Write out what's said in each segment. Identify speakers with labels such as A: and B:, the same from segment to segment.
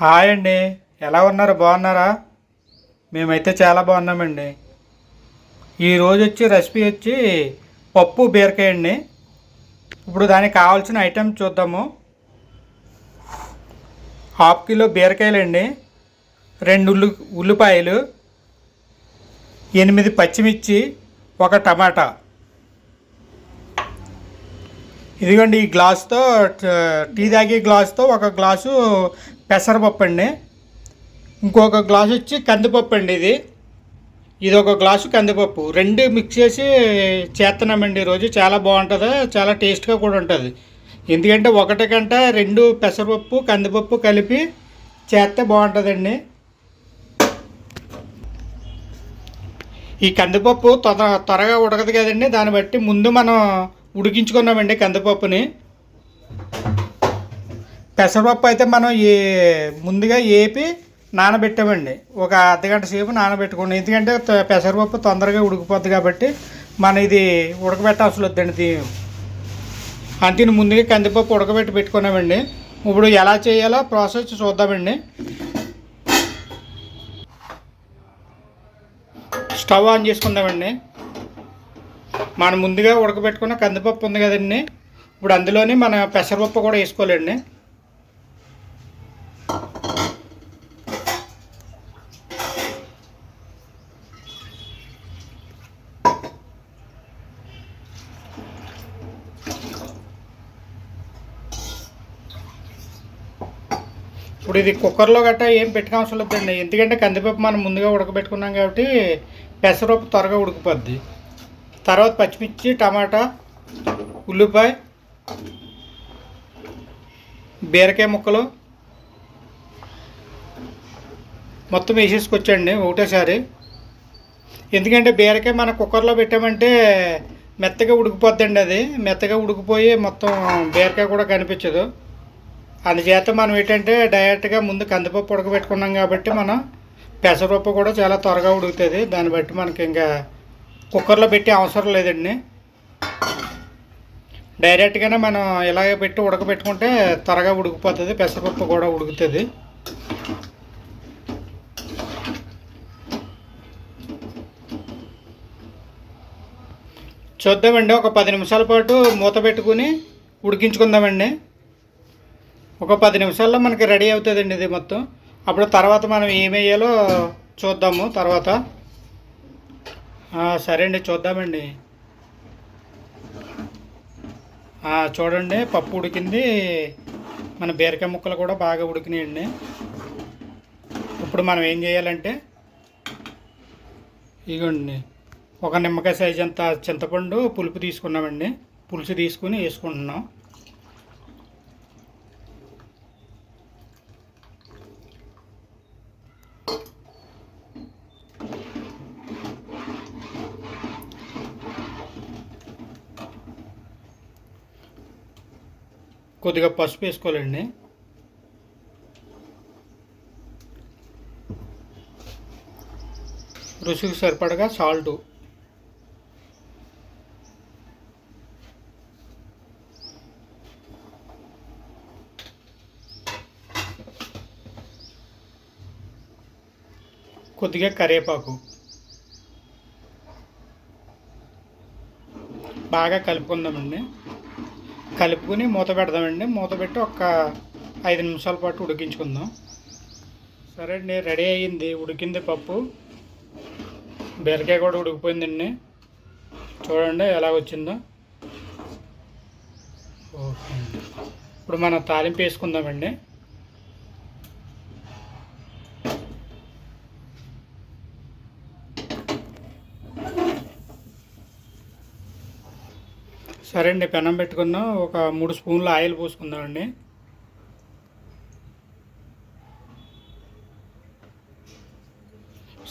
A: Hi అండి. ఎలా ఉన్నారు? బాగున్నారా? మేమైతే చాలా బాగున్నామండి. ఈరోజు వచ్చి రెసిపీ వచ్చి పప్పు బీరకాయ అండి. ఇప్పుడు దానికి కావాల్సిన ఐటెం చూద్దాము. హాఫ్ కిలో బీరకాయలండి. రెండు ఉల్లి ఉల్లిపాయలు ఎనిమిది పచ్చిమిర్చి ఒక టమాటా. ఇదిగోండి ఈ గ్లాస్తో ట- టీ తాగే గ్లాస్తో ఒక గ్లాసు పెసరపప్పు అండి ఇంకొక గ్లాస్ వచ్చి కందిపప్పు అండి ఇది. ఇది ఒక గ్లాసు కందిపప్పు. రెండు మిక్స్ చేసి చేస్తున్నామండి ఈరోజు. చాలా బాగుంటుంది. చాలా టేస్ట్గా కూడా ఉంటుంది. ఎందుకంటే ఒకటి కంటే రెండు పెసరపప్పు కందిపప్పు కలిపి చేస్తే బాగుంటుందండి. ఈ కందిపప్పు త్వర త్వరగా ఉడకదు కదండి. దాన్ని బట్టి ముందు మనం ఉడికించుకున్నామండి కందిపప్పుని. పెసరపప్పు అయితే మనం ఏ ముందుగా ఏపి నానబెట్టామండి. ఒక అర్ధగంట సేపు నానబెట్టుకోండి. ఎందుకంటే పెసరపప్పు తొందరగా ఉడికిపోద్ది కాబట్టి మనం ఇది ఉడకబెట్టాల్సి వద్దండి దీ ముందుగా కందిపప్పు ఉడకబెట్టి పెట్టుకున్నామండి. ఇప్పుడు ఎలా చేయాలో ప్రాసెస్ చూద్దామండి. స్టవ్ ఆన్ చేసుకుందామండి. మనం ముందుగా ఉడకబెట్టుకున్న కందిపప్పు ఉంది కదండి. ఇప్పుడు అందులోనే మన పెసరపప్పు కూడా వేసుకోవాలండి. ఇప్పుడు ఇది కుక్కర్లో గట్టా ఏం పెట్టుకోవసరం లేదండి ఎందుకంటే కందిపప్పు మనం ముందుగా ఉడకబెట్టుకున్నాం కాబట్టి పెసరపప్పు త్వరగా ఉడికిపోద్ది. తర్వాత పచ్చిమిర్చి టమాటా ఉల్లిపాయ బీరకాయ ముక్కలు మొత్తం వేసేసుకొచ్చండి ఒకటేసారి. ఎందుకంటే బీరకాయ మన కుక్కర్లో పెట్టామంటే మెత్తగా ఉడికిపోద్దండి అది. మెత్తగా ఉడికిపోయి మొత్తం బీరకాయ కూడా కనిపించదు. అందుచేత మనం ఏంటంటే డైరెక్ట్గా ముందు కందిపప్పు ఉడకబెట్టుకున్నాం కాబట్టి మనం పెసరపప్పు కూడా చాలా త్వరగా ఉడుకుతుంది. దాన్ని బట్టి మనకి ఇంకా కుక్కర్లో పెట్టి అవసరం లేదండి. డైరెక్ట్గానే మనం ఇలాగే పెట్టి ఉడకబెట్టుకుంటే త్వరగా ఉడికిపోతుంది పెసరపప్పు కూడా ఉడుకుతుంది. చూద్దామండి ఒక పది నిమిషాల పాటు మూత పెట్టుకుని ఉడికించుకుందామండి. ఒక పది నిమిషాల్లో మనకి రెడీ అవుతుందండి ఇది మొత్తం. అప్పుడు తర్వాత మనం ఏమేయాలో వేయాలో చూద్దాము తర్వాత. సరే అండి చూద్దామండి. చూడండి పప్పు ఉడికింది. మన బీరకాయ ముక్కలు కూడా బాగా ఉడికినాయండి. ఇప్పుడు మనం ఏం చేయాలంటే ఇగోండి ఒక నిమ్మకాయ సైజ్ అంత చింతపండు పులుపు తీసుకున్నామండి. పులుసు తీసుకుని వేసుకుంటున్నాం. కొద్దిగా పసుపు వేసుకోవాలండి. రుచికి సరిపడగా సాల్టు. కొద్దిగా కరివేపాకు. బాగా కలుపుకుందామండి. కలుపుకొని మూత పెడదామండి. మూత పెట్టి ఒక ఐదు నిమిషాల పాటు ఉడికించుకుందాం. సరే అండి రెడీ అయ్యింది. ఉడికింది పప్పు. బీరకాయ కూడా ఉడికిపోయిందండి. చూడండి ఎలా వచ్చిందో. ఓకే అండి. ఇప్పుడు మనం తాలింపు వేసుకుందామండి. సరే అండి పెనం పెట్టుకుందాం. ఒక మూడు స్పూన్లు ఆయిల్ పోసుకుందామండి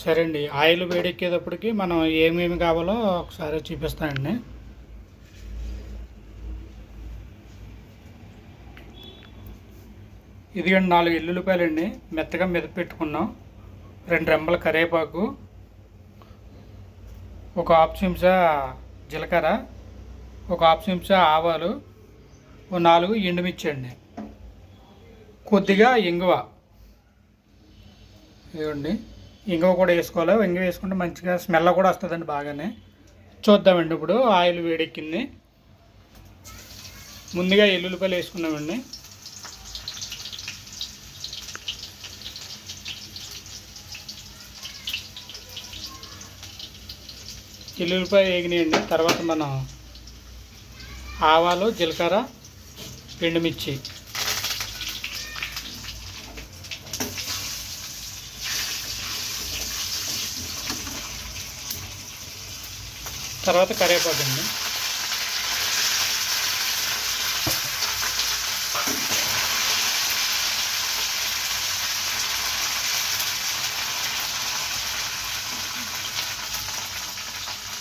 A: సరే అండి ఆయిల్ వేడెక్కేటప్పటికి మనం ఏమేమి కావాలో ఒకసారి చూపిస్తానండి ఇదిగండి నాలుగు ఎల్లుల్లిపాయలండి మెత్తగా మెదపి పెట్టుకున్నాం. రెండు రెమ్మల కరివేపాకు. ఒక హాఫ్ చెంచా జీలకర్ర. ఒక హాఫ్ చెంచా ఆవాలు ఓ నాలుగు ఎండుమిర్చి అండి కొద్దిగా ఇంగువ. ఇదిగోండి. ఇంగువ కూడా వేసుకోవాలి. ఇంగువ వేసుకుంటే మంచిగా స్మెల్ కూడా వస్తుందండి బాగానే. చూద్దామండి ఇప్పుడు ఆయిల్ వేడెక్కింది. ముందుగా ఎల్లుల్లిపాయలు వేసుకున్నామండి. ఎల్లుల్లిపాయ వేగినాయండి. తర్వాత మనం ఆవాలు జీలకర్ర ఎండుమిర్చి. తర్వాత కరివేపాకు అండి.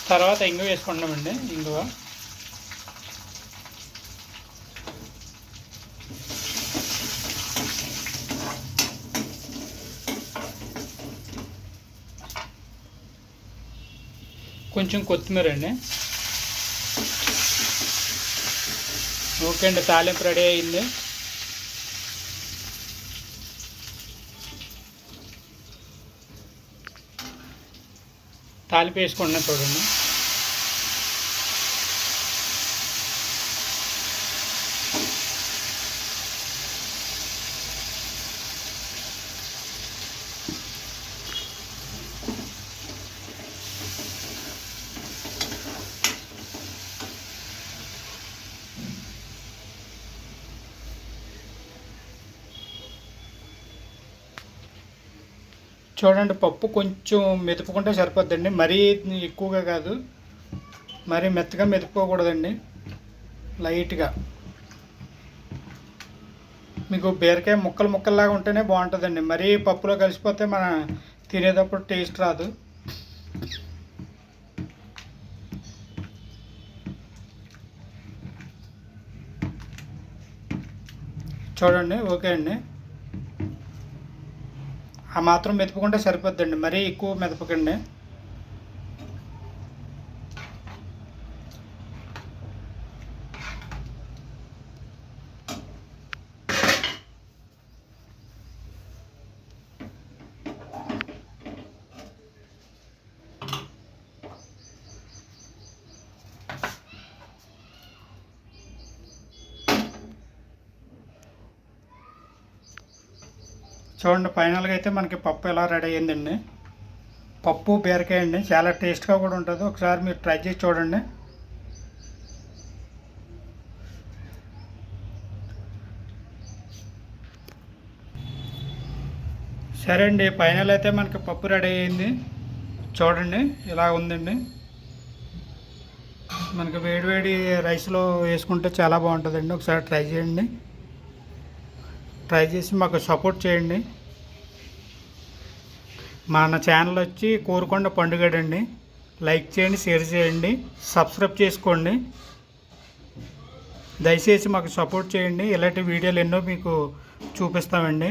A: తర్వాత ఇంగువ వేసుకుంటామండి ఇంగువ. కొంచెం కొత్తిమీర అండి. ఓకే అండి తాలింపు రెడీ అయింది. తాలింపు వేసుకోండి చూడండి. చూడండి పప్పు కొంచెం మెదుపుకుంటే సరిపోద్దండి. మరీ ఎక్కువగా కాదు. మరీ మెత్తగా మెతుపుకోకూడదండి లైట్గా. మీకు బీరకాయ ముక్కలు ముక్కల్లాగా ఉంటేనే బాగుంటుందండి. మరీ పప్పులో కలిసిపోతే మన తినేటప్పుడు టేస్ట్ రాదు. చూడండి ఓకే అండి. ఆ మాత్రం మెతుపుకుంటే సరిపోద్దండి. మరీ ఎక్కువ మెదపకండి చూడండి ఫైనల్గా అయితే మనకి పప్పు ఎలా రెడీ అయిందండి పప్పు బీరకాయ అండి. చాలా టేస్ట్గా కూడా ఉంటుంది. ఒకసారి మీరు ట్రై చేసి చూడండి. సరే అండి ఫైనల్ అయితే మనకి పప్పు రెడీ అయింది చూడండి ఇలా ఉందండి. మనకి వేడివేడి రైస్లో వేసుకుంటే చాలా బాగుంటుందండి. ఒకసారి ట్రై చేయండి. ట్రై చేసి మాకు సపోర్ట్ చేయండి. మన ఛానల్ వచ్చి కోరుకొండ పండుగడండి. లైక్ చేయండి షేర్ చేయండి సబ్స్క్రైబ్ చేసుకోండి. దయచేసి మాకు సపోర్ట్ చేయండి. ఇలాంటి వీడియోలు ఎన్నో మీకు చూపిస్తామండి.